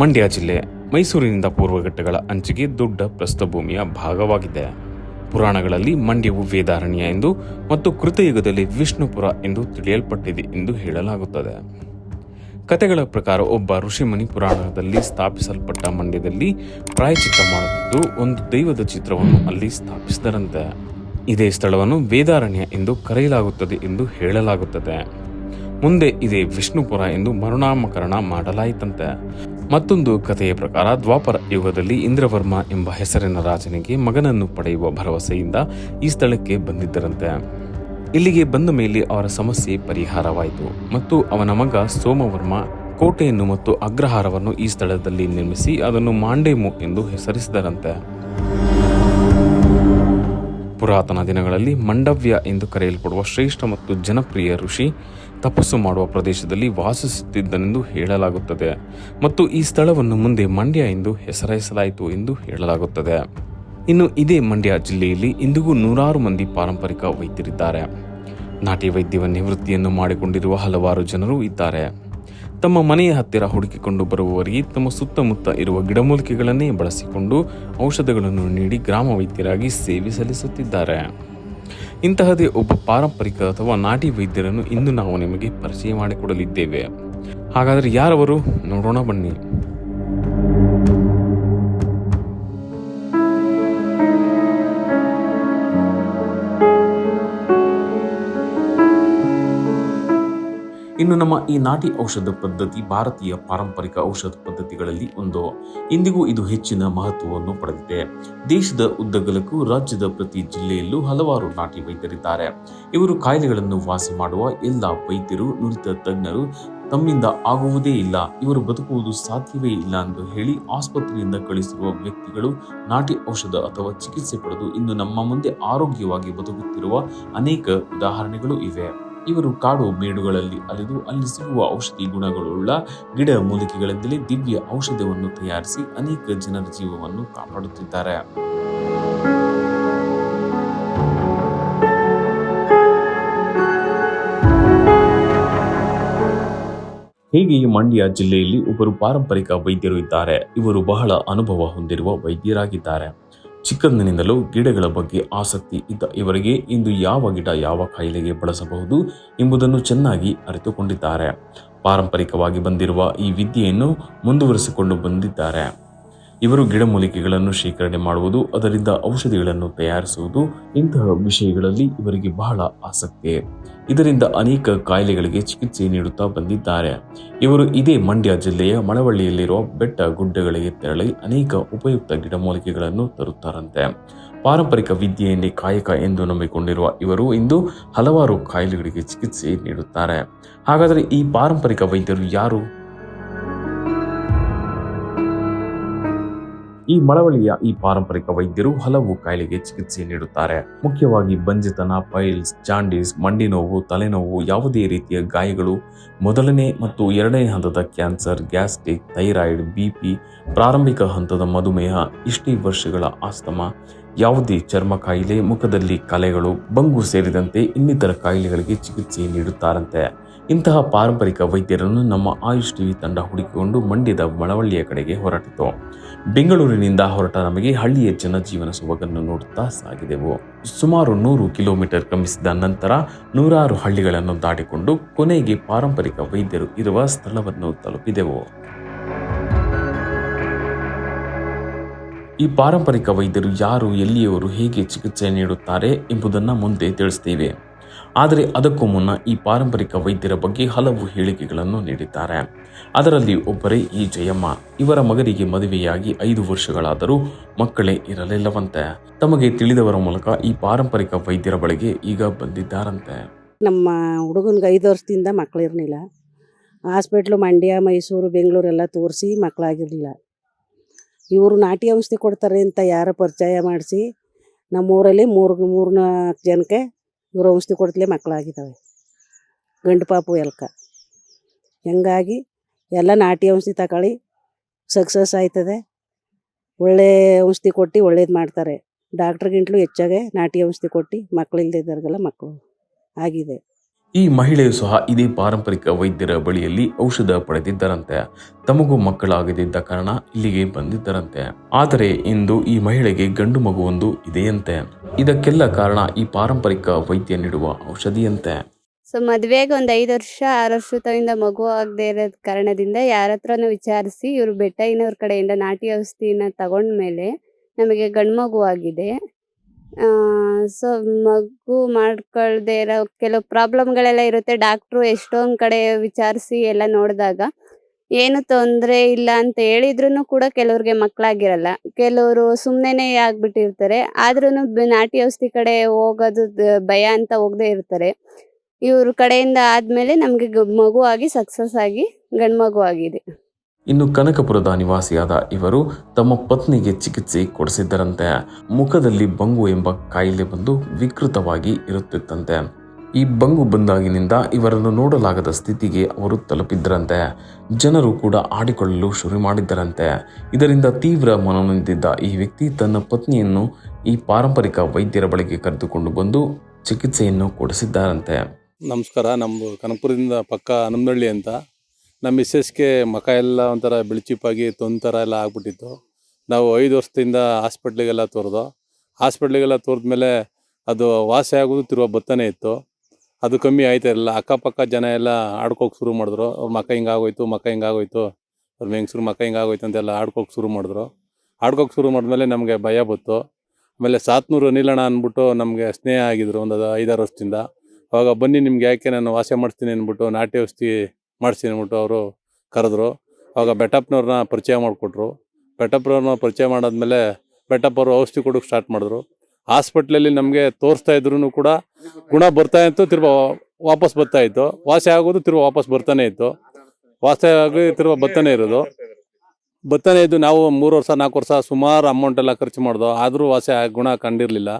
ಮಂಡ್ಯ ಜಿಲ್ಲೆ ಮೈಸೂರಿನಿಂದ ಪೂರ್ವಘಟ್ಟಗಳ ಅಂಚಿಗೆ ದೊಡ್ಡ ಪ್ರಸ್ಥಭೂಮಿಯ ಭಾಗವಾಗಿದೆ. ಪುರಾಣಗಳಲ್ಲಿ ಮಂಡ್ಯವು ವೇದಾರಣ್ಯ ಎಂದು ಮತ್ತು ಕೃತಯುಗದಲ್ಲಿ ವಿಷ್ಣುಪುರ ಎಂದು ತಿಳಿಯಲ್ಪಟ್ಟಿದೆ ಎಂದು ಹೇಳಲಾಗುತ್ತದೆ. ಕತೆಗಳ ಪ್ರಕಾರ ಒಬ್ಬ ಋಷಿಮುನಿ ಪುರಾಣದಲ್ಲಿ ಸ್ಥಾಪಿಸಲ್ಪಟ್ಟ ಮಂಡ್ಯದಲ್ಲಿ ಪ್ರಾಯಚಿತ್ತ ಮಾಡುತ್ತಿದ್ದು, ಒಂದು ದೈವದ ಚಿತ್ರವನ್ನು ಅಲ್ಲಿ ಸ್ಥಾಪಿಸಿದರಂತೆ. ಇದೇ ಸ್ಥಳವನ್ನು ವೇದಾರಣ್ಯ ಎಂದು ಕರೆಯಲಾಗುತ್ತದೆ ಎಂದು ಹೇಳಲಾಗುತ್ತದೆ. ಮುಂದೆ ಇದೇ ವಿಷ್ಣುಪುರ ಎಂದು ಮರುನಾಮಕರಣ ಮಾಡಲಾಯಿತಂತೆ. ಮತ್ತೊಂದು ಕಥೆಯ ಪ್ರಕಾರ ದ್ವಾಪರ ಯುಗದಲ್ಲಿ ಇಂದ್ರವರ್ಮ ಎಂಬ ಹೆಸರಿನ ರಾಜನಿಗೆ ಮಗನನ್ನು ಪಡೆಯುವ ಭರವಸೆಯಿಂದ ಈ ಸ್ಥಳಕ್ಕೆ ಬಂದಿದ್ದರಂತೆ. ಇಲ್ಲಿಗೆ ಬಂದ ಮೇಲೆ ಅವರ ಸಮಸ್ಯೆ ಪರಿಹಾರವಾಯಿತು ಮತ್ತು ಅವನ ಮಗ ಸೋಮವರ್ಮ ಕೋಟೆಯನ್ನು ಮತ್ತು ಅಗ್ರಹಾರವನ್ನು ಈ ಸ್ಥಳದಲ್ಲಿ ನಿರ್ಮಿಸಿ ಅದನ್ನು ಮಾಂಡೇಮು ಎಂದು ಹೆಸರಿಸಿದರಂತೆ. ಪುರಾತನ ದಿನಗಳಲ್ಲಿ ಮಂಡವ್ಯ ಎಂದು ಕರೆಯಲ್ಪಡುವ ಶ್ರೇಷ್ಠ ಮತ್ತು ಜನಪ್ರಿಯ ಋಷಿ ತಪಸ್ಸು ಮಾಡುವ ಪ್ರದೇಶದಲ್ಲಿ ವಾಸಿಸುತ್ತಿದ್ದನೆಂದು ಹೇಳಲಾಗುತ್ತದೆ ಮತ್ತು ಈ ಸ್ಥಳವನ್ನು ಮುಂದೆ ಮಂಡ್ಯ ಎಂದು ಹೆಸರಿಸಲಾಯಿತು ಎಂದು ಹೇಳಲಾಗುತ್ತದೆ. ಇನ್ನು ಇದೇ ಮಂಡ್ಯ ಜಿಲ್ಲೆಯಲ್ಲಿ ಇಂದಿಗೂ ನೂರಾರು ಮಂದಿ ಪಾರಂಪರಿಕ ವೈದ್ಯರಿದ್ದಾರೆ. ನಾಟಿ ವೈದ್ಯವ ನಿವೃತ್ತಿಯನ್ನು ಮಾಡಿಕೊಂಡಿರುವ ಹಲವಾರು ಜನರು ಇದ್ದಾರೆ. ತಮ್ಮ ಮನೆಯ ಹತ್ತಿರ ಹುಡುಕಿಕೊಂಡು ಬರುವವರಿಗೆ ತಮ್ಮ ಸುತ್ತಮುತ್ತ ಇರುವ ಗಿಡಮೂಲಿಕೆಗಳನ್ನೇ ಬಳಸಿಕೊಂಡು ಔಷಧಗಳನ್ನು ನೀಡಿ ಗ್ರಾಮ ವೈದ್ಯರಾಗಿ ಸೇವೆ ಸಲ್ಲಿಸುತ್ತಿದ್ದಾರೆ. ಇಂತಹದೇ ಒಬ್ಬ ಪಾರಂಪರಿಕ ಅಥವಾ ನಾಟಿ ವೈದ್ಯರನ್ನು ಇಂದು ನಾವು ನಿಮಗೆ ಪರಿಚಯ ಮಾಡಿಕೊಡಲಿದ್ದೇವೆ. ಹಾಗಾದರೆ ಯಾರವರು? ನೋಡೋಣ ಬನ್ನಿ. ಇನ್ನು ನಮ್ಮ ಈ ನಾಟಿ ಔಷಧ ಪದ್ಧತಿ ಭಾರತೀಯ ಪಾರಂಪರಿಕ ಔಷಧ ಪದ್ಧತಿಗಳಲ್ಲಿ ಒಂದು. ಇಂದಿಗೂ ಇದು ಹೆಚ್ಚಿನ ಮಹತ್ವವನ್ನು ಪಡೆದಿದೆ. ದೇಶದ ಉದ್ದಗಲಕ್ಕೂ ರಾಜ್ಯದ ಪ್ರತಿ ಜಿಲ್ಲೆಯಲ್ಲೂ ಹಲವಾರು ನಾಟಿ ವೈದ್ಯರಿದ್ದಾರೆ. ಇವರು ಕಾಯಿಲೆಗಳನ್ನು ವಾಸಿ ಮಾಡುವ ಎಲ್ಲ ವೈದ್ಯರು, ನುರಿತ ತಜ್ಞರು ತಮ್ಮಿಂದ ಆಗುವುದೇ ಇಲ್ಲ. ಇವರು ಬದುಕುವುದು ಸಾಧ್ಯವೇ ಇಲ್ಲ ಎಂದು ಹೇಳಿ ಆಸ್ಪತ್ರೆಯಿಂದ ಕಳಿಸಿರುವ ವ್ಯಕ್ತಿಗಳು ನಾಟಿ ಔಷಧ ಅಥವಾ ಚಿಕಿತ್ಸೆ ಪಡೆದು ಇಂದು ನಮ್ಮ ಮುಂದೆ ಆರೋಗ್ಯವಾಗಿ ಬದುಕುತ್ತಿರುವ ಅನೇಕ ಉದಾಹರಣೆಗಳು ಇವೆ. ಇವರು ಕಾಡು ಮೇಡುಗಳಲ್ಲಿ ಅಲೆದು ಅಲ್ಲಿ ಸಿಗುವ ಔಷಧಿ ಗುಣಗಳುಳ್ಳ ಗಿಡ ಮೂಲಿಕೆಗಳಿಂದಲೇ ದಿವ್ಯ ಔಷಧವನ್ನು ತಯಾರಿಸಿ ಅನೇಕ ಜನರ ಜೀವವನ್ನು ಕಾಪಾಡುತ್ತಿದ್ದಾರೆ. ಹೀಗೆ ಮಂಡ್ಯ ಜಿಲ್ಲೆಯಲ್ಲಿ ಒಬ್ಬರು ಪಾರಂಪರಿಕ ವೈದ್ಯರು ಇದ್ದಾರೆ. ಇವರು ಬಹಳ ಅನುಭವ ಹೊಂದಿರುವ ವೈದ್ಯರಾಗಿದ್ದಾರೆ. ಚಿಕ್ಕಂದಿನಿಂದಲೂ ಗಿಡಗಳ ಬಗ್ಗೆ ಆಸಕ್ತಿ ಇದ್ದ ಇವರಿಗೆ ಇಂದು ಯಾವ ಗಿಡ ಯಾವ ಕಾಯಿಲೆಗೆ ಬಳಸಬಹುದು ಎಂಬುದನ್ನು ಚೆನ್ನಾಗಿ ಅರಿತುಕೊಂಡಿದ್ದಾರೆ. ಪಾರಂಪರಿಕವಾಗಿ ಬಂದಿರುವ ಈ ವಿದ್ಯೆಯನ್ನು ಮುಂದುವರಿಸಿಕೊಂಡು ಬಂದಿದ್ದಾರೆ. ಇವರು ಗಿಡಮೂಲಿಕೆಗಳನ್ನು ಶೇಖರಣೆ ಮಾಡುವುದು, ಅದರಿಂದ ಔಷಧಿಗಳನ್ನು ತಯಾರಿಸುವುದು, ಇಂತಹ ವಿಷಯಗಳಲ್ಲಿ ಇವರಿಗೆ ಬಹಳ ಆಸಕ್ತಿ. ಇದರಿಂದ ಅನೇಕ ಕಾಯಿಲೆಗಳಿಗೆ ಚಿಕಿತ್ಸೆ ನೀಡುತ್ತಾ ಬಂದಿದ್ದಾರೆ. ಇವರು ಇದೇ ಮಂಡ್ಯ ಜಿಲ್ಲೆಯ ಮಳವಳ್ಳಿಯಲ್ಲಿರುವ ಬೆಟ್ಟ ಗುಡ್ಡಗಳಿಗೆ ತೆರಳಿ ಅನೇಕ ಉಪಯುಕ್ತ ಗಿಡಮೂಲಿಕೆಗಳನ್ನು ತರುತ್ತಾರಂತೆ. ಪಾರಂಪರಿಕ ವಿದ್ಯೆಯನ್ನೇ ಕಾಯಕ ಎಂದು ನಂಬಿಕೊಂಡಿರುವ ಇವರು ಇಂದು ಹಲವಾರು ಕಾಯಿಲೆಗಳಿಗೆ ಚಿಕಿತ್ಸೆ ನೀಡುತ್ತಾರೆ. ಹಾಗಾದರೆ ಈ ಪಾರಂಪರಿಕ ವೈದ್ಯರು ಯಾರು? ಈ ಮಳವಳ್ಳಿಯ ಈ ಪಾರಂಪರಿಕ ವೈದ್ಯರು ಹಲವು ಕಾಯಿಲೆಗೆ ಚಿಕಿತ್ಸೆ ನೀಡುತ್ತಾರೆ. ಮುಖ್ಯವಾಗಿ ಬಂಜಿತನ, ಪೈಲ್ಸ್, ಜಾಂಡೀಸ್, ಮಂಡಿ ನೋವು, ತಲೆನೋವು, ಯಾವುದೇ ರೀತಿಯ ಗಾಯಗಳು, ಮೊದಲನೇ ಮತ್ತು ಎರಡನೇ ಹಂತದ ಕ್ಯಾನ್ಸರ್, ಗ್ಯಾಸ್ಟ್ರಿಕ್, ಥೈರಾಯ್ಡ್ ಬಿಪಿ ಪ್ರಾರಂಭಿಕ ಹಂತದ ಮಧುಮೇಹ, ಇಷ್ಟೇ ವರ್ಷಗಳ ಆಸ್ತಮ, ಯಾವುದೇ ಚರ್ಮ ಕಾಯಿಲೆ, ಮುಖದಲ್ಲಿ ಕಲೆಗಳು, ಬಂಗು ಸೇರಿದಂತೆ ಇನ್ನಿತರ ಕಾಯಿಲೆಗಳಿಗೆ ಚಿಕಿತ್ಸೆ ನೀಡುತ್ತಾರಂತೆ. ಇಂತಹ ಪಾರಂಪರಿಕ ವೈದ್ಯರನ್ನು ನಮ್ಮ ಆಯುಷ್ ಟಿವಿ ತಂಡ ಹುಡುಕಿಕೊಂಡು ಮಂಡ್ಯದ ಮಳವಳ್ಳಿಯ ಕಡೆಗೆ ಹೊರಟಿತು. ಬೆಂಗಳೂರಿನಿಂದ ಹೊರಟ ನಮಗೆ ಹಳ್ಳಿಯ ಜನಜೀವನ ಸೊಬಗನ್ನು ನೋಡುತ್ತಾ ಸಾಗಿದೆವು. ಸುಮಾರು ನೂರು ಕಿಲೋಮೀಟರ್ ಕ್ರಮಿಸಿದ ನಂತರ ನೂರಾರು ಹಳ್ಳಿಗಳನ್ನು ದಾಟಿಕೊಂಡು ಕೊನೆಗೆ ಪಾರಂಪರಿಕ ವೈದ್ಯರು ಇರುವ ಸ್ಥಳವನ್ನು ತಲುಪಿದೆವು. ಈ ಪಾರಂಪರಿಕ ವೈದ್ಯರು ಯಾರು, ಎಲ್ಲಿಯವರು ಹೇಗೆ ಚಿಕಿತ್ಸೆ ನೀಡುತ್ತಾರೆ ಎಂಬುದನ್ನು ಮುಂದೆ ತಿಳಿಸ್ತೇವೆ. ಆದರೆ ಅದಕ್ಕೂ ಮುನ್ನ ಈ ಪಾರಂಪರಿಕ ವೈದ್ಯರ ಬಗ್ಗೆ ಹಲವು ಹೇಳಿಕೆಗಳನ್ನು ನೀಡಿದ್ದಾರೆ. ಅದರಲ್ಲಿ ಒಬ್ಬರೇ ಈ ಜಯಮ್ಮ. ಇವರ ಮಗನಿಗೆ ಮದುವೆಯಾಗಿ ಐದು ವರ್ಷಗಳಾದರೂ ಮಕ್ಕಳೇ ಇರಲಿಲ್ಲವಂತೆ. ತಮಗೆ ತಿಳಿದವರ ಮೂಲಕ ಈ ಪಾರಂಪರಿಕ ವೈದ್ಯರ ಬಳಿಗೆ ಈಗ ಬಂದಿದ್ದಾರಂತೆ. ನಮ್ಮ ಹುಡುಗನ್ಗೆ ಐದು ವರ್ಷದಿಂದ ಮಕ್ಕಳಿರಲಿಲ್ಲ ಹಾಸ್ಪಿಟ್ಲು ಮಂಡ್ಯ, ಮೈಸೂರು, ಬೆಂಗಳೂರು ಎಲ್ಲ ತೋರಿಸಿ ಮಕ್ಕಳಾಗಿರಲಿಲ್ಲ ಇವರು ನಾಟಿ ಔಷಧಿ ಕೊಡ್ತಾರೆ ಅಂತ ಯಾರ ಪರಿಚಯ ಮಾಡಿಸಿ ನಮ್ಮೂರಲ್ಲಿ ಮೂರು ಮೂರು ನಾಲ್ಕು ಜನಕ್ಕೆ ಇವರು ಔಷಧಿ ಕೊಡ್ತಲೇ ಮಕ್ಕಳಾಗಿದ್ದಾವೆ. ಗಂಡು ಪಾಪು ಎಲ್ಕ. ಹಂಗಾಗಿ ಎಲ್ಲ ನಾಟಿ ಔಷಧಿ ತಗೊಳ್ಳಿ ಸಕ್ಸಸ್ ಆಯ್ತದೆ. ಒಳ್ಳೆ ಔಷಧಿ ಕೊಟ್ಟು ಒಳ್ಳೇದು ಮಾಡ್ತಾರೆ. ಡಾಕ್ಟ್ರಿಗಿಂತಲೂ ಹೆಚ್ಚಾಗೆ ನಾಟಿ ಔಷಧಿ ಕೊಟ್ಟು ಮಕ್ಕಳು ಇಲ್ಲದೆ ಇದ್ದವ್ರಿಗೆಲ್ಲ ಮಕ್ಕಳು ಆಗಿದೆ. ಈ ಮಹಿಳೆಯು ಸಹ ಇದೇ ಪಾರಂಪರಿಕ ವೈದ್ಯರ ಬಳಿಯಲ್ಲಿ ಔಷಧ ಪಡೆದಿದ್ದರಂತೆ. ತಮಗೂ ಮಕ್ಕಳಾಗದಿದ್ದ ಕಾರಣ ಇಲ್ಲಿಗೆ ಬಂದಿದ್ದರಂತೆ. ಆದರೆ ಇಂದು ಈ ಮಹಿಳೆಗೆ ಗಂಡು ಮಗುವೊಂದು ಇದೆಯಂತೆ. ಇದಕ್ಕೆಲ್ಲ ಕಾರಣ ಈ ಪಾರಂಪರಿಕ ವೈದ್ಯ ನೀಡುವ ಔಷಧಿಯಂತೆ. ಸೊ ಮದುವೆಗೆ ಒಂದು ಐದು ವರ್ಷ, ಆರು ವರ್ಷದಿಂದ ಮಗು ಆಗದೆ ಇರೋದ್ ಕಾರಣದಿಂದ ಯಾರ ಹತ್ರನೂ ವಿಚಾರಿಸಿ ಇವರು ಬೆಟ್ಟಯ್ಯನವ್ರ ಕಡೆಯಿಂದ ನಾಟಿ ಔಷಧಿನ ತಗೊಂಡ್ಮೇಲೆ ನಮಗೆ ಗಂಡು ಮಗು ಆಗಿದೆ. ಸೊ ಮಗು ಮಾಡ್ಕೊಳ್ದೆ ಇರೋ ಕೆಲವು ಪ್ರಾಬ್ಲಮ್ಗಳೆಲ್ಲ ಇರುತ್ತೆ. ಡಾಕ್ಟ್ರು ಎಷ್ಟೊಂದು ಕಡೆ ವಿಚಾರಿಸಿ ಎಲ್ಲ ನೋಡಿದಾಗ ಏನು ತೊಂದರೆ ಇಲ್ಲ ಅಂತ ಹೇಳಿದ್ರು ಕೂಡ ಕೆಲವ್ರಿಗೆ ಮಕ್ಕಳಾಗಿರಲ್ಲ ಕೆಲವರು ಸುಮ್ಮನೆ ಆಗ್ಬಿಟ್ಟಿರ್ತಾರೆ. ಆದ್ರೂ ನಾಟಿ ಔಷಧಿ ಕಡೆ ಹೋಗೋದು ಭಯ ಅಂತ ಹೋಗದೆ ಇರ್ತಾರೆ. ಇವ್ರ ಕಡೆಯಿಂದ ಆದ್ಮೇಲೆ ನಮಗೆ ಮಗುವಾಗಿ ಸಕ್ಸಸ್ ಆಗಿ ಗಂಡು ಮಗು ಆಗಿದೆ. ಇನ್ನು ಕನಕಪುರದ ನಿವಾಸಿಯಾದ ಇವರು ತಮ್ಮ ಪತ್ನಿಗೆ ಚಿಕಿತ್ಸೆ ಕೊಡಿಸಿದ್ದರಂತೆ. ಮುಖದಲ್ಲಿ ಬಂಗು ಎಂಬ ಕಾಯಿಲೆ ಬಂದು ವಿಕೃತವಾಗಿ ಇರುತ್ತಿತ್ತಂತೆ. ಈ ಬಂಗು ಬಂದಾಗಿನಿಂದ ಇವರನ್ನು ನೋಡಲಾಗದ ಸ್ಥಿತಿಗೆ ಅವರು ತಲುಪಿದ್ದರಂತೆ. ಜನರು ಕೂಡ ಆಡಿಕೊಳ್ಳಲು ಶುರು ಮಾಡಿದ್ದರಂತೆ. ಇದರಿಂದ ತೀವ್ರ ಮನನೊಂದಿದ್ದ ಈ ವ್ಯಕ್ತಿ ತನ್ನ ಪತ್ನಿಯನ್ನು ಈ ಪಾರಂಪರಿಕ ವೈದ್ಯರ ಬಳಿಗೆ ಕರೆದುಕೊಂಡು ಬಂದು ಚಿಕಿತ್ಸೆಯನ್ನು ಕೊಡಿಸಿದ್ದಾರಂತೆ. ನಮಸ್ಕಾರ ನಮ್ಮದು ಕನಕಪುರದಿಂದ ಪಕ್ಕ ಹನುಮನಹಳ್ಳಿ ಅಂತ. ನಮ್ಮ ಮಿಸ್ಸಸ್ಗೆ ಮಖ ಎಲ್ಲ ಒಂಥರ ಬಿಳಿಚಿಪ್ಪಾಗಿ ತೊಂದರ ಎಲ್ಲ ಆಗ್ಬಿಟ್ಟಿತ್ತು. ನಾವು ಐದು ವರ್ಷದಿಂದ ಹಾಸ್ಪಿಟ್ಲಿಗೆಲ್ಲ ತೋರಿದೋ. ಹಾಸ್ಪಿಟ್ಲಿಗೆಲ್ಲ ತೋರಿದ್ಮೇಲೆ ಅದು ವಾಸಿ ಆಗೋದು ತಿರುವ ಬತ್ತನೇ ಇತ್ತು. ಅದು ಕಮ್ಮಿ ಆಯ್ತಾ ಇರಲಿಲ್ಲ. ಅಕ್ಕಪಕ್ಕ ಜನ ಎಲ್ಲ ಆಡ್ಕೋಕೆ ಶುರು ಮಾಡಿದ್ರು. ಅವ್ರ ಮಕ್ಕ ಹಿಂಗಾಗೋಯ್ತು ಮಕ್ಕ ಹಿಂಗಾಗೋಯ್ತು. ಅವ್ರ ಮೆಂಗ್ಸರು ಮಕ್ಕ ಹಿಂಗಾಗೋಯ್ತು ಅಂತೆಲ್ಲ ಆಡ್ಕೋಕೆ ಶುರು ಮಾಡಿದ್ರು. ಆಡ್ಕೋಕೆ ಶುರು ಮಾಡಿದ್ಮೇಲೆ ನಮಗೆ ಭಯ ಬತ್ತು ಆಮೇಲೆ ಸಾತ್ನೂರು ನಿಲ್ಲಣ ಅಂದ್ಬಿಟ್ಟು ನಮಗೆ ಸ್ನೇಹ ಆಗಿದ್ರು ಒಂದು ಐದಾರು ವರ್ಷದಿಂದ. ಅವಾಗ ಬನ್ನಿ ನಿಮ್ಗೆ ಯಾಕೆ ನಾನು ವಾಸ ಮಾಡಿಸ್ತೀನಿ ಅಂದ್ಬಿಟ್ಟು ನಾಟಿ ಔಷಧಿ ಮಾಡಿಸ್ತೀನಿ ಅಂದ್ಬಿಟ್ಟು ಅವರು ಕರೆದ್ರು. ಅವಾಗ ಬೆಟ್ಟಪ್ಪನವ್ರನ್ನ ಪರಿಚಯ ಮಾಡಿಕೊಟ್ರು. ಬೆಟ್ಟಪ್ಪನವ್ರನ್ನ ಪರಿಚಯ ಮಾಡಾದ್ಮೇಲೆ ಬೆಟ್ಟಪ್ಪವರು ಔಷಧಿ ಕೊಡೋಕೆ ಸ್ಟಾರ್ಟ್ ಮಾಡಿದ್ರು. ಹಾಸ್ಪಿಟ್ಲಲ್ಲಿ ನಮಗೆ ತೋರಿಸ್ತಾ ಇದ್ರು ಕೂಡ ಗುಣ ಬರ್ತಾ ಇತ್ತು, ತಿರ್ಗ ವಾಪಸ್ ಬರ್ತಾ ಇತ್ತು. ವಾಸಿ ಆಗೋದು ತಿರ್ಗಿ ವಾಪಸ್ ಬರ್ತಾನೆ ಇತ್ತು. ವಾಸಿ ಆಗಿ ತಿರ್ಗ ಬರ್ತಾನೆ ಇರೋದು. ಬರ್ತಾನೆ ಇದ್ದು ನಾವು ಮೂರು ವರ್ಷ, ನಾಲ್ಕು ವರ್ಷ ಸುಮಾರು ಅಮೌಂಟ್ ಎಲ್ಲ ಖರ್ಚು ಮಾಡಿದೋ, ಆದರೂ ವಾಸಿ ಗುಣ ಕಂಡಿರಲಿಲ್ಲ.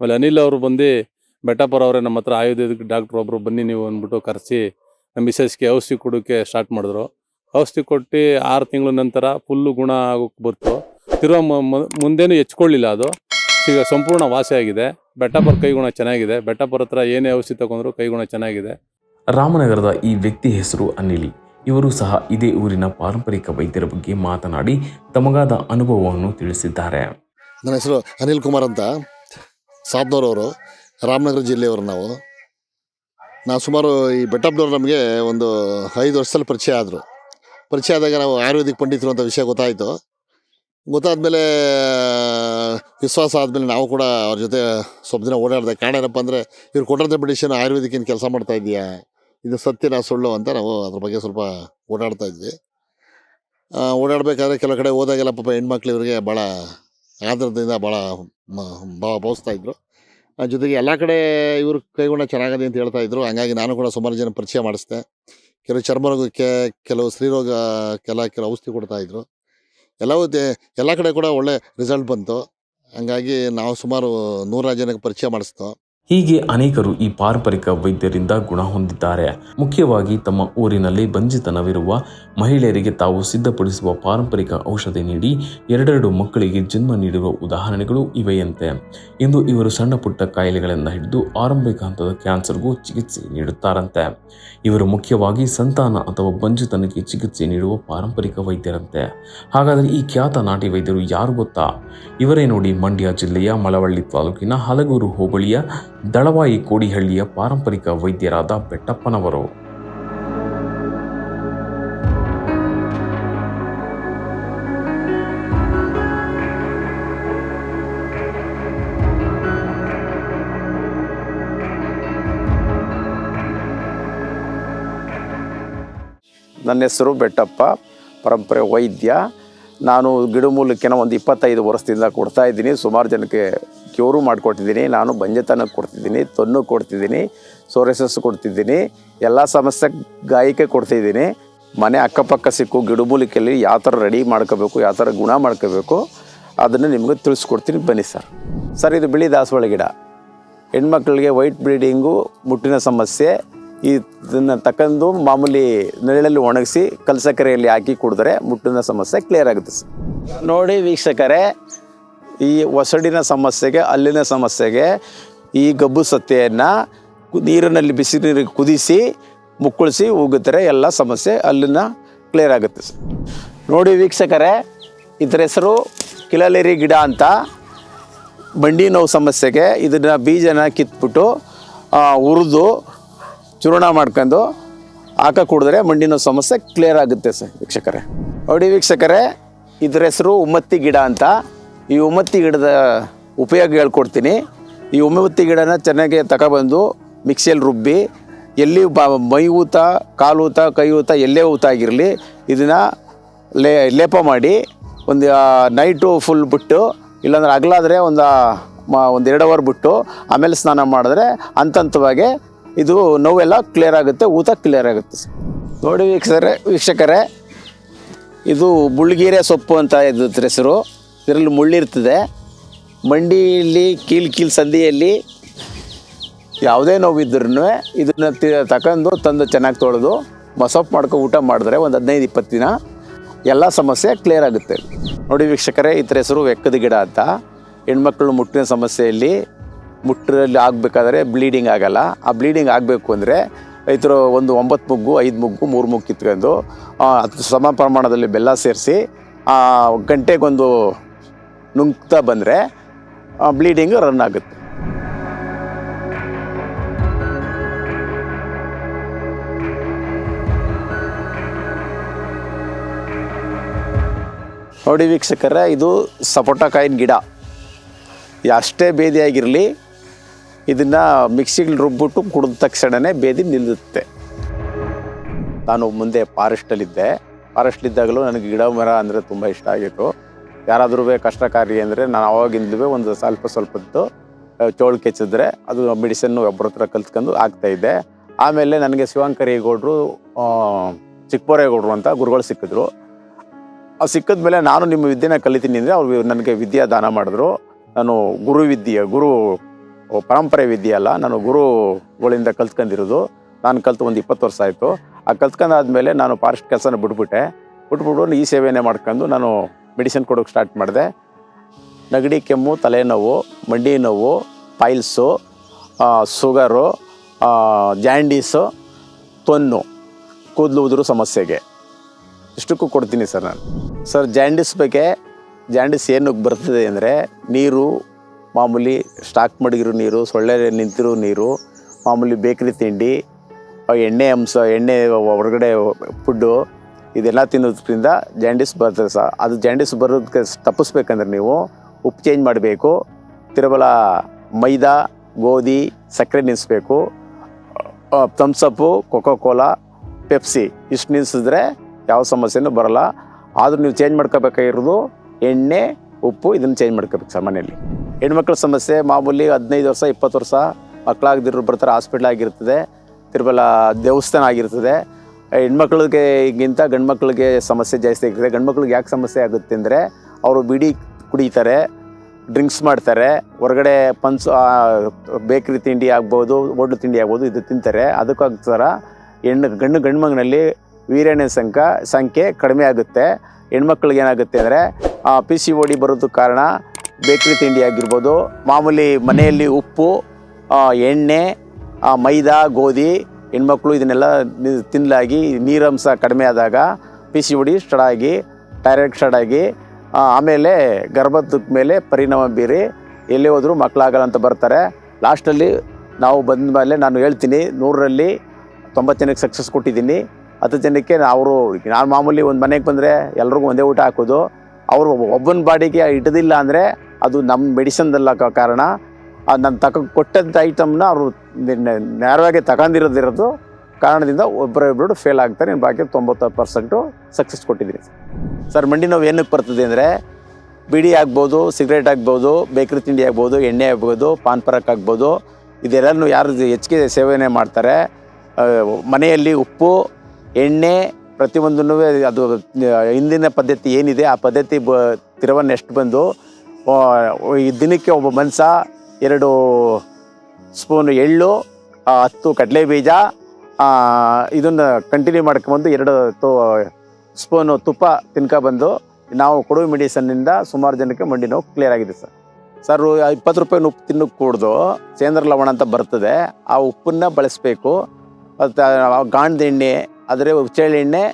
ಆಮೇಲೆ ಅನಿಲ್ ಅವರು ಬಂದು ಬೆಟ್ಟಪ್ಪರವರೇ ನಮ್ಮ ಹತ್ರ ಆಯುರ್ವೇದಿಕ್ ಡಾಕ್ಟ್ರ್ ಒಬ್ಬರು ಬನ್ನಿ ನೀವು ಅಂದ್ಬಿಟ್ಟು ಕರೆಸಿ ನಮ್ಮ ಮಿಸಸ್ಗೆ ಔಷಧಿ ಕೊಡೋಕ್ಕೆ ಸ್ಟಾರ್ಟ್ ಮಾಡಿದ್ರು. ಔಷಧಿ ಕೊಟ್ಟು ಆರು ತಿಂಗಳ ನಂತರ ಫುಲ್ಲು ಗುಣ ಆಗೋಕ್ಕೆ ಬಂತು. ತಿರುವ ಮುಂದೇನು ಹೆಚ್ಕೊಳ್ಳಿಲ್ಲ ಅದು. ಈಗ ಸಂಪೂರ್ಣ ವಾಸಿ ಆಗಿದೆ. ಪರ ಕೈಗುಣ ಚೆನ್ನಾಗಿದೆ. ಬೆಟ್ಟಪ್ಪರ ಹತ್ರ ಏನೇ ಔಷಧಿ ತಗೊಂಡ್ರು ಕೈಗುಣ ಚೆನ್ನಾಗಿದೆ. ರಾಮನಗರದ ಈ ವ್ಯಕ್ತಿ ಹೆಸರು ಅನಿಲ್. ಇವರು ಸಹ ಇದೇ ಊರಿನ ಪಾರಂಪರಿಕ ವೈದ್ಯರ ಬಗ್ಗೆ ಮಾತನಾಡಿ ತಮಗಾದ ಅನುಭವವನ್ನು ತಿಳಿಸಿದ್ದಾರೆ. ನನ್ನ ಹೆಸರು ಅನಿಲ್ ಕುಮಾರ್ ಅಂತ. ಸಾಬ್ನವರವರು ರಾಮನಗರ ಜಿಲ್ಲೆಯವರು ನಾವು. ನಾವು ಸುಮಾರು ಈ ಬೆಟ್ಟಪ್ಪನವ್ರು ನಮಗೆ ಒಂದು ಐದು ವರ್ಷದಲ್ಲಿ ಪರಿಚಯ ಆದರು. ಪರಿಚಯ ಆದಾಗ ನಾವು ಆಯುರ್ವೇದಿಕ್ ಪಂಡಿತರು ಅಂತ ವಿಷಯ ಗೊತ್ತಾಯಿತು. ಗೊತ್ತಾದ್ಮೇಲೆ ವಿಶ್ವಾಸ ಆದಮೇಲೆ ನಾವು ಕೂಡ ಅವ್ರ ಜೊತೆ ಸ್ವಲ್ಪ ದಿನ ಓಡಾಡಿದೆ. ಕಾರಣ ಏನಪ್ಪ ಅಂದರೆ ಇವ್ರು ಕೊಟ್ಟಂಥ ಮೆಡಿಷನ್ ಆಯುರ್ವೇದಿಕ್ ಏನು ಕೆಲಸ ಮಾಡ್ತಾ ಇದೆಯಾ ಇದು ಸತ್ಯನ ಸುಳ್ಳು ಅಂತ ನಾವು ಅದ್ರ ಬಗ್ಗೆ ಸ್ವಲ್ಪ ಓಡಾಡ್ತಾ ಇದ್ವಿ. ಓಡಾಡಬೇಕಾದ್ರೆ ಕೆಲವು ಕಡೆ ಹೋದಾಗೆಲ್ಲ ಪಾಪ ಹೆಣ್ಮಕ್ಳು ಇವ್ರಿಗೆ ಭಾಳ ಆಧಾರದಿಂದ ಭಾಳ ಭಾವ ಭಾವಿಸ್ತಾ ಇದ್ರು. ಆ, ಜೊತೆಗೆ ಎಲ್ಲ ಕಡೆ ಇವರು ಕೈಗೊಂಡ ಚೆನ್ನಾಗಿದೆ ಅಂತ ಹೇಳ್ತಾ ಇದ್ರು. ಹಂಗಾಗಿ ನಾನು ಕೂಡ ಸುಮಾರು ಜನ ಪರಿಚಯ ಮಾಡಿಸ್ದೆ. ಕೆಲವು ಚರ್ಮ ರೋಗಕ್ಕೆ ಕೆಲವು ಕೆಲ ಕೆಲವು ಔಷಧಿ ಕೊಡ್ತಾ ಇದ್ರು. ಎಲ್ಲವೂ ಎಲ್ಲ ಕಡೆ ಕೂಡ ಒಳ್ಳೆ ರಿಸಲ್ಟ್ ಬಂತು. ಹಂಗಾಗಿ ನಾವು ಸುಮಾರು ನೂರಾರು ಜನಕ್ಕೆ ಪರಿಚಯ ಮಾಡಿಸ್ತೋ ಹೀಗೆ ಅನೇಕರು ಈ ಪಾರಂಪರಿಕ ವೈದ್ಯರಿಂದ ಗುಣ ಹೊಂದಿದ್ದಾರೆ. ಮುಖ್ಯವಾಗಿ ತಮ್ಮ ಊರಿನಲ್ಲಿ ಬಂಜಿತನವಿರುವ ಮಹಿಳೆಯರಿಗೆ ತಾವು ಸಿದ್ಧಪಡಿಸುವ ಪಾರಂಪರಿಕ ಔಷಧಿ ನೀಡಿ ಎರಡೆರಡು ಮಕ್ಕಳಿಗೆ ಜನ್ಮ ನೀಡಿರುವ ಉದಾಹರಣೆಗಳು ಇವೆಯಂತೆ. ಇಂದು ಇವರು ಸಣ್ಣ ಪುಟ್ಟ ಕಾಯಿಲೆಗಳಿಂದ ಹಿಡಿದು ಆರಂಭಿಕ ಹಂತದ ಕ್ಯಾನ್ಸರ್ಗೂ ಚಿಕಿತ್ಸೆ ನೀಡುತ್ತಾರಂತೆ. ಇವರು ಮುಖ್ಯವಾಗಿ ಸಂತಾನ ಅಥವಾ ಬಂಜಿತನಕ್ಕೆ ಚಿಕಿತ್ಸೆ ನೀಡುವ ಪಾರಂಪರಿಕ ವೈದ್ಯರಂತೆ. ಹಾಗಾದರೆ ಈ ಖ್ಯಾತ ನಾಟಿ ವೈದ್ಯರು ಯಾರು ಗೊತ್ತಾ? ಇವರೇ ನೋಡಿ ಮಂಡ್ಯ ಜಿಲ್ಲೆಯ ಮಳವಳ್ಳಿ ತಾಲೂಕಿನ ಹಲಗೂರು ಹೋಬಳಿಯ ದಳವಾಯಿ ಕೋಡಿಹಳ್ಳಿಯ ಪಾರಂಪರಿಕ ವೈದ್ಯರಾದ ಬೆಟ್ಟಪ್ಪನವರು. ನನ್ನ ಹೆಸರು ಬೆಟ್ಟಪ್ಪ, ಪರಂಪರೆ ವೈದ್ಯ. ನಾನು ಗಿಡಮೂಲಿಕೆನ ಒಂದು ಇಪ್ಪತ್ತೈದು ವರ್ಷದಿಂದ ಕೊಡ್ತಾ ಇದ್ದೀನಿ. ಸುಮಾರು ಜನಕ್ಕೆ ಕ್ಯೂರು ಮಾಡಿಕೊಟ್ಟಿದ್ದೀನಿ, ನಾನು ಬಂಜೆತನಕ್ಕೆ ಕೊಡ್ತಿದ್ದೀನಿ, ತೊನ್ನು ಕೊಡ್ತಿದ್ದೀನಿ ಸೋರೆಸಸ್ ಕೊಡ್ತಿದ್ದೀನಿ, ಎಲ್ಲ ಸಮಸ್ಯೆ ಗಾಯಕ್ಕೆ ಕೊಡ್ತಿದ್ದೀನಿ. ಮನೆ ಅಕ್ಕಪಕ್ಕ ಸಿಕ್ಕು ಗಿಡಮೂಲಿಕೆಯಲ್ಲಿ ಯಾವ ಥರ ರೆಡಿ ಮಾಡ್ಕೋಬೇಕು, ಯಾವ ಥರ ಗುಣ ಮಾಡ್ಕೋಬೇಕು, ಅದನ್ನು ನಿಮಗೆ ತಿಳಿಸ್ಕೊಡ್ತೀನಿ ಬನ್ನಿ ಸರ್ ಸರ್ ಇದು ಬಿಳಿ ದಾಸವಾಳ ಗಿಡ. ಹೆಣ್ಮಕ್ಳಿಗೆ ವೈಟ್ ಬ್ಲೀಡಿಂಗು ಮುಟ್ಟಿನ ಸಮಸ್ಯೆ, ಇದನ್ನು ತಕ್ಕಂದು ಮಾಮೂಲಿ ನೆರಳಲ್ಲಿ ಒಣಗಿಸಿ ಕಲಸಕರೆಯಲ್ಲಿ ಹಾಕಿ ಕುಡಿದ್ರೆ ಮುಟ್ಟಿನ ಸಮಸ್ಯೆ ಕ್ಲಿಯರ್ ಆಗುತ್ತೆ ಸರ್ ನೋಡಿ ವೀಕ್ಷಕರೇ ಈ ಒಸಡಿನ ಸಮಸ್ಯೆಗೆ, ಅಲ್ಲಿನ ಸಮಸ್ಯೆಗೆ ಈ ಗಬ್ಬು ಸತ್ತೆಯನ್ನು ನೀರಿನಲ್ಲಿ ಬಿಸಿ ನೀರಿಗೆ ಕುದಿಸಿ, ಮುಕ್ಕಳಿಸಿ ಉಗುತ್ತಾರೆ ಎಲ್ಲ ಸಮಸ್ಯೆ ಅಲ್ಲಿನ ಕ್ಲಿಯರ್ ಆಗುತ್ತೆ ಸರ್. ನೋಡಿ ವೀಕ್ಷಕರೇ, ಇದರ ಹೆಸರು ಕಿಲಲೇರಿ ಗಿಡ ಅಂತ. ಬಂಡಿ ನೋವು ಸಮಸ್ಯೆಗೆ ಇದನ್ನ ಬೀಜನ ಕಿತ್ಬಿಟ್ಟು ಹುರಿದು ಚೂರ್ಣ ಮಾಡ್ಕೊಂಡು ಹಾಕ ಕುಡಿದ್ರೆ ಮಂಡಿ ನೋವು ಸಮಸ್ಯೆ ಕ್ಲಿಯರ್ ಆಗುತ್ತೆ ಸರ್ ವೀಕ್ಷಕರೇ. ನೋಡಿ ವೀಕ್ಷಕರೇ, ಇದರ ಹೆಸರು ಉಮ್ಮತ್ತಿ ಗಿಡ ಅಂತ. ಈ ಉಮ್ಮತ್ತಿ ಗಿಡದ ಉಪಯೋಗ ಹೇಳ್ಕೊಡ್ತೀನಿ. ಈ ಉಮ್ಮತ್ತಿ ಗಿಡನ ಚೆನ್ನಾಗಿ ತಗೊಬಂದು ಮಿಕ್ಸಿಯಲ್ಲಿ ರುಬ್ಬಿ, ಎಲ್ಲಿ ಬ ಮೈ ಊತ, ಕಾಲು ಊತ, ಕೈ ಊತ ಎಲ್ಲೇ ಊತ ಆಗಿರಲಿ, ಇದನ್ನು ಲೇ, ಲೇಪ ಮಾಡಿ ಒಂದು ನೈಟು ಫುಲ್ ಬಿಟ್ಟು, ಇಲ್ಲಾಂದ್ರೆ ಹಗಲಾದರೆ ಒಂದು ಮ, ಒಂದು ಎರಡು ಅವರ್ ಬಿಟ್ಟು ಆಮೇಲೆ ಸ್ನಾನ ಮಾಡಿದ್ರೆ ಹಂತವಾಗಿ ಇದು ನೋವೆಲ್ಲ ಕ್ಲಿಯರ್ ಆಗುತ್ತೆ, ಊತ ಕ್ಲಿಯರ್ ಆಗುತ್ತೆ. ನೋಡಿ ವೀಕ್ಷಕರೇ ವೀಕ್ಷಕರೇ, ಇದು ಬುಳ್ಗೀರೆ ಸೊಪ್ಪು ಅಂತ ಇದ್ರ ಹೆಸರು. ಇದರಲ್ಲಿ ಮುಳ್ಳಿರ್ತದೆ ಮಂಡಿಯಲ್ಲಿ ಕೀಲ್ ಕೀಲ್ ಸಂದಿಯಲ್ಲಿ ಯಾವುದೇ ನೋವಿದ್ರೂ ಇದನ್ನ ತಿ ತಗೊಂಡು ತಂದು ಚೆನ್ನಾಗಿ ತೊಳೆದು ಮಸೊಪ್ಪು ಮಾಡ್ಕೊ ಊಟ ಮಾಡಿದ್ರೆ ಒಂದು ಹದಿನೈದು ಇಪ್ಪತ್ತು ದಿನ ಎಲ್ಲ ಸಮಸ್ಯೆ ಕ್ಲಿಯರ್ ಆಗುತ್ತೆ. ನೋಡಿ ವೀಕ್ಷಕರೇ ಇತರ ಹೆಸರು ವೆಕ್ಕದ ಗಿಡ ಅಂತ. ಹೆಣ್ಮಕ್ಳು ಮುಟ್ಟಿನ ಸಮಸ್ಯೆಯಲ್ಲಿ ಮುಟ್ಟರಲ್ಲಿ ಆಗಬೇಕಾದ್ರೆ ಬ್ಲೀಡಿಂಗ್ ಆಗಲ್ಲ. ಆ ಬ್ಲೀಡಿಂಗ್ ಆಗಬೇಕು ಅಂದರೆ ರೈತರು ಒಂದು ಒಂಬತ್ತು ಮುಗ್ಗು, ಐದು ಮುಗ್ಗು, ಮೂರು ಮುಗ್ಗು ಕಿತ್ಕೊಂಡು ಸಮ ಪ್ರಮಾಣದಲ್ಲಿ ಬೆಲ್ಲ ಸೇರಿಸಿ ಗಂಟೆಗೊಂದು ನುಂಗ್ತಾ ಬಂದರೆ ಬ್ಲೀಡಿಂಗ್ ರನ್ ಆಗುತ್ತೆ. ನೋಡಿ ವೀಕ್ಷಕರೇ, ಇದು ಸಪೋಟಕಾಯಿನ ಗಿಡ. ಅಷ್ಟೇ ಬೇದಿಯಾಗಿರಲಿ, ಇದನ್ನು ಮಿಕ್ಸಿಗೆ ರುಬ್ಬಿಟ್ಟು ಕುಡಿದ ತಕ್ಷಣವೇ ಬೇದಿ ನಿಲ್ಲುತ್ತೆ. ನಾನು ಮುಂದೆ ಫಾರೆಸ್ಟಲ್ಲಿದ್ದೆ ಫಾರೆಸ್ಟ್ಲಿದ್ದಾಗಲೂ ನನಗೆ ಗಿಡ ಮರ ಅಂದರೆ ತುಂಬ ಇಷ್ಟ ಆಗಿತ್ತು. ಯಾರಾದ್ರೂ ಕಷ್ಟಕಾರಿ ಅಂದರೆ ನಾನು ಆವಾಗಿಂದಲೂ ಒಂದು ಸ್ವಲ್ಪ ಸ್ವಲ್ಪದ್ದು ಚೋಳು ಕೆಚ್ಚಿದ್ರೆ ಅದು ಮೆಡಿಸನ್ನು ಒಬ್ಬರ ಹತ್ರ ಕಲ್ತ್ಕೊಂಡು ಆಗ್ತಾಯಿದ್ದೆ ಆಮೇಲೆ ನನಗೆ ಶಿವಂಕರೇಗೌಡರು ಚಿಕ್ಕಬೋರೇಗೌಡರು ಅಂತ ಗುರುಗಳು ಸಿಕ್ಕಿದ್ರು. ಆ ಸಿಕ್ಕಿದ ಮೇಲೆ ನಾನು ನಿಮ್ಮ ವಿದ್ಯೆನ ಕಲಿತೀನಿ ಅಂದರೆ ಅವ್ರು ನನಗೆ ವಿದ್ಯಾ ದಾನ ಮಾಡಿದ್ರು. ನಾನು ಗುರು ವಿದ್ಯೆ, ಗುರು ಪರಂಪರೆ ವಿದ್ಯೆ ಅಲ್ಲ, ನಾನು ಗುರುಗಳಿಂದ ಕಲ್ತ್ಕೊಂಡಿರೋದು. ನಾನು ಕಲ್ತು ಒಂದು ಇಪ್ಪತ್ತು ವರ್ಷ ಆಯಿತು. ಆ, ಕಲ್ತ್ಕೊಂಡಾದ್ಮೇಲೆ ನಾನು ಫಾರೆಸ್ಟ್ ಕೆಲಸನ ಬಿಟ್ಬಿಟ್ಟೆ. ಬಿಟ್ಬಿಟ್ಟು ಈ ಸೇವೆನೇ ಮಾಡ್ಕೊಂಡು ನಾನು ಮೆಡಿಸಿನ್ ಕೊಡೋಕೆ ಸ್ಟಾರ್ಟ್ ಮಾಡಿದೆ. ನೆಗಡಿ, ಕೆಮ್ಮು, ತಲೆನೋವು, ಮಂಡಿ ನೋವು, ಪೈಲ್ಸು ಶುಗರು ಜಾಂಡೀಸು, ತೊನ್ನು, ಕೂದಲು ಉದುರು ಸಮಸ್ಯೆಗೆ. ಇಷ್ಟಕ್ಕೂ ಕೊಡ್ತೀನಿ ಸರ್ ನಾನು. ಸರ್, ಜಾಂಡೀಸ್ ಬಗ್ಗೆ ಜಾಂಡೀಸ್ ಏನು ಬರ್ತದೆ ಅಂದರೆ ನೀರು, ಮಾಮೂಲಿ ಸ್ಟಾಕ್ ಮಡಗಿರೋ ನೀರು ಸೊಳ್ಳೆ ನಿಂತಿರೋ ನೀರು, ಮಾಮೂಲಿ ಬೇಕ್ರಿ ತಿಂಡಿ ಎಣ್ಣೆ ಅಂಶ, ಎಣ್ಣೆ ಹೊರಗಡೆ ಫುಡ್ಡು ಇದೆಲ್ಲ ತಿನ್ನೋದ್ರಿಂದ ಜಾಂಡಿಸ್ ಬರ್ತದೆ ಸರ್. ಅದು ಜಾಂಡಿಸ್ ಬರೋದಕ್ಕೆ ತಪ್ಪಿಸ್ಬೇಕಂದ್ರೆ ನೀವು ಉಪ್ಪು ಚೇಂಜ್ ಮಾಡಬೇಕು. ತಿರುಬಲ ಮೈದಾ, ಗೋಧಿ, ಸಕ್ಕರೆ ನಿಲ್ಲಿಸ್ಬೇಕು ಥಮ್ಸಪ್ಪು ಕೊಕೋ ಕೋಲಾ ಪೆಪ್ಸಿ ಇಷ್ಟು ನಿಲ್ಲಿಸಿದ್ರೆ ಯಾವ ಸಮಸ್ಯೆನೂ ಬರಲ್ಲ. ಆದರೂ ನೀವು ಚೇಂಜ್ ಮಾಡ್ಕೋಬೇಕಾಗಿರೋದು ಎಣ್ಣೆ, ಉಪ್ಪು ಇದನ್ನು ಚೇಂಜ್ ಮಾಡ್ಕೋಬೇಕು ಸರ್ ಮನೆಯಲ್ಲಿ. ಹೆಣ್ಮಕ್ಳ ಸಮಸ್ಯೆ ಮಾಮೂಲಿ ಹದಿನೈದು ವರ್ಷ, ಇಪ್ಪತ್ತು ವರ್ಷ ಮಕ್ಕಳಾಗದಿರೋ ಬರ್ತಾರೆ ಹಾಸ್ಪಿಟ್ಲ್ ಆಗಿರ್ತದೆ. ತಿರುಬಲ ದೇವಸ್ಥಾನ ಆಗಿರ್ತದೆ. ಹೆಣ್ಮಕ್ಳಿಗೆ ಈಗಿಂತ ಗಂಡು ಮಕ್ಳಿಗೆ ಸಮಸ್ಯೆ ಜಾಸ್ತಿ ಆಗ್ತದೆ. ಗಂಡು ಮಕ್ಳಿಗೆ ಯಾಕೆ ಸಮಸ್ಯೆ ಆಗುತ್ತೆ ಅಂದರೆ ಅವರು ಬಿಡಿ ಕುಡಿತಾರೆ, ಡ್ರಿಂಕ್ಸ್ ಮಾಡ್ತಾರೆ, ಹೊರಗಡೆ ಪನ್ಸ್ ಬೇಕ್ರಿ ತಿಂಡಿ ಆಗ್ಬೋದು, ಹೋಟ್ಲು ತಿಂಡಿ ಆಗ್ಬೋದು ಇದು ತಿಂತಾರೆ. ಅದಕ್ಕೋಸ್ಕರ ಹೆಣ್ಣು, ಗಂಡು ಗಂಡು ಮಗನಲ್ಲಿ ವೀರ್ಯನ ಸಂಖ್ಯೆ ಸಂಖ್ಯೆ ಕಡಿಮೆ ಆಗುತ್ತೆ. ಹೆಣ್ಮಕ್ಳಿಗೆ ಏನಾಗುತ್ತೆ ಅಂದರೆ ಪಿ ಸಿ ಓಡಿ ಬರೋದಕ್ಕೆ ಕಾರಣ ಬೇಕ್ರಿ ತಿಂಡಿ ಆಗಿರ್ಬೋದು, ಮಾಮೂಲಿ ಮನೆಯಲ್ಲಿ ಉಪ್ಪು ಎಣ್ಣೆ ಮೈದಾ, ಗೋಧಿ ಹೆಣ್ಮಕ್ಳು ಇದನ್ನೆಲ್ಲ ತಿನ್ನಲಾಗಿ ನೀರಂಶ ಕಡಿಮೆ ಆದಾಗ P C O D start ಆಗಿ ಡೈರೆಕ್ಟ್ ಸ್ಟಾರ್ಟ್ ಆಗಿ ಆಮೇಲೆ ಗರ್ಭದ ಮೇಲೆ ಪರಿಣಾಮ ಬೀರಿ ಎಲ್ಲೇ ಹೋದರೂ ಮಕ್ಕಳಾಗಲ್ಲ ಅಂತ ಬರ್ತಾರೆ. ಲಾಸ್ಟಲ್ಲಿ ನಾವು ಬಂದ ಮೇಲೆ ನಾನು ಹೇಳ್ತೀನಿ, ನೂರರಲ್ಲಿ ತೊಂಬತ್ತು ಜನಕ್ಕೆ ಸಕ್ಸಸ್ ಕೊಟ್ಟಿದ್ದೀನಿ. ಹತ್ತು ಜನಕ್ಕೆ ಅವರು, ನಾನು ಮಾಮೂಲಿ ಒಂದು ಮನೆಗೆ ಬಂದರೆ ಎಲ್ರಿಗೂ ಒಂದೇ ಊಟ ಹಾಕೋದು. ಅವರು ಒಬ್ಬನ ಬಾಡಿಗೆ ಇಟ್ಟದಿಲ್ಲ ಅಂದರೆ ಅದು ನಮ್ಮ ಮೆಡಿಸನ್ದಲ್ಲ ಕಾರಣ. ನಾನು ತಕ ಕೊಟ್ಟಂಥ ಐಟಮ್ನ ಅವರು ನೇರವಾಗಿ ತಗೊಂಡಿರೋದಿರೋದು ಕಾರಣದಿಂದ ಒಬ್ಬರೊಬ್ಬರು ಫೇಲ್ ಆಗ್ತಾರೆ ಇನ್ನು ಬಾಕಿ ತೊಂಬತ್ತು ಪರ್ಸೆಂಟು ಸಕ್ಸಸ್ ಕೊಟ್ಟಿದ್ದೀನಿ. ಸರ್ ಮಂಡಿ ನೋವು ಏನಕ್ಕೆ ಬರ್ತದೆ ಅಂದರೆ ಬಿಡಿ ಆಗ್ಬೋದು ಸಿಗರೇಟ್ ಆಗ್ಬೋದು ಬೇಕರಿ ತಿಂಡಿ ಆಗ್ಬೋದು, ಎಣ್ಣೆ ಆಗ್ಬೋದು, ಪಾನ್ ಪರಕ್ ಆಗ್ಬೋದು ಇದೆಲ್ಲನೂ ಯಾರು ಹೆಚ್ಚಿಗೆ ಸೇವನೆ ಮಾಡ್ತಾರೆ ಮನೆಯಲ್ಲಿ ಉಪ್ಪು, ಎಣ್ಣೆ ಪ್ರತಿಯೊಂದನ್ನು ಅದು, ಹಿಂದಿನ ಪದ್ಧತಿ ಏನಿದೆ, ಆ ಪದ್ಧತಿ ಬ, ತಿರವನ್ನು ಎಷ್ಟು ಬಂದು ಈ ದಿನಕ್ಕೆ ಒಬ್ಬ ಮನುಷ್ಯ ಎರಡು ಸ್ಪೂನ್ ಎಳ್ಳು ಹತ್ತು ಕಡಲೆ ಬೀಜ ಇದನ್ನು ಕಂಟಿನ್ಯೂ ಮಾಡ್ಕೊಂಬಂದು ಎರಡು ತು, ಸ್ಪೂನು ತುಪ್ಪ ತಿನ್ಕೊಬಂದು ನಾವು ಕೊಡುವ ಮೆಡಿಸನ್ನಿಂದ ಸುಮಾರು ಜನಕ್ಕೆ ಮಂಡಿ ನೋವು ಕ್ಲಿಯರ್ ಆಗಿದೆ ಸರ್. ಸರ್ ಇಪ್ಪತ್ತು ರೂಪಾಯಿ ಉಪ್ಪು ತಿನ್ನಕ್ಕೆ ಕೂಡ್ದು ಸೇಂದ್ರ ಲವಣ ಅಂತ ಬರ್ತದೆ, ಆ ಉಪ್ಪನ್ನು ಬಳಸಬೇಕು. ಮತ್ತು ಗಾಣದ ಎಣ್ಣೆ, ಆದರೆ ಉಚ್ಚೆಳ್ಳೆ ಎಣ್ಣೆ,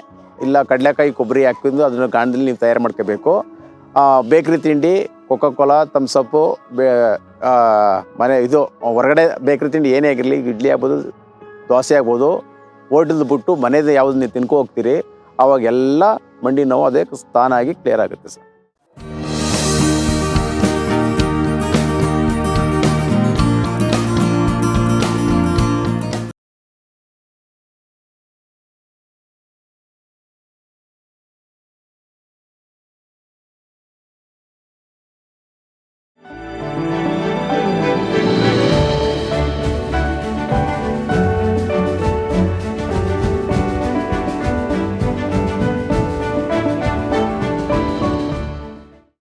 ಇಲ್ಲ ಕಡಲೆಕಾಯಿ, ಕೊಬ್ಬರಿ ಹಾಕಿದ್ದು ಅದನ್ನು ಗಾಣದಲ್ಲಿ ನೀವು ತಯಾರು ಮಾಡ್ಕೋಬೇಕು. ಬೇಕ್ರಿ ತಿಂಡಿ ಕೊಕೋ ಕೋಲಾ ತಮ್ಸಪ್ಪು ಬೇ ಮನೆ ಇದು, ಹೊರಗಡೆ ಬೇಕರಿ ತಿಂಡಿ ಏನೇ ಆಗಿರಲಿ, ಇಡ್ಲಿ ಆಗ್ಬೋದು, ದೋಸೆ ಆಗ್ಬೋದು ಹೋಟೆಲ್ದು ಬಿಟ್ಟು ಮನೇದು ಯಾವ್ದು ನೀವು ತಿನ್ಕೊ ಹೋಗ್ತೀರಿ, ಅವಾಗೆಲ್ಲ ಮಂಡಿ ನೋವು ಅದೇ ತಾನಾಗಿ ಕ್ಲಿಯರ್ ಆಗುತ್ತೆ ಸರ್.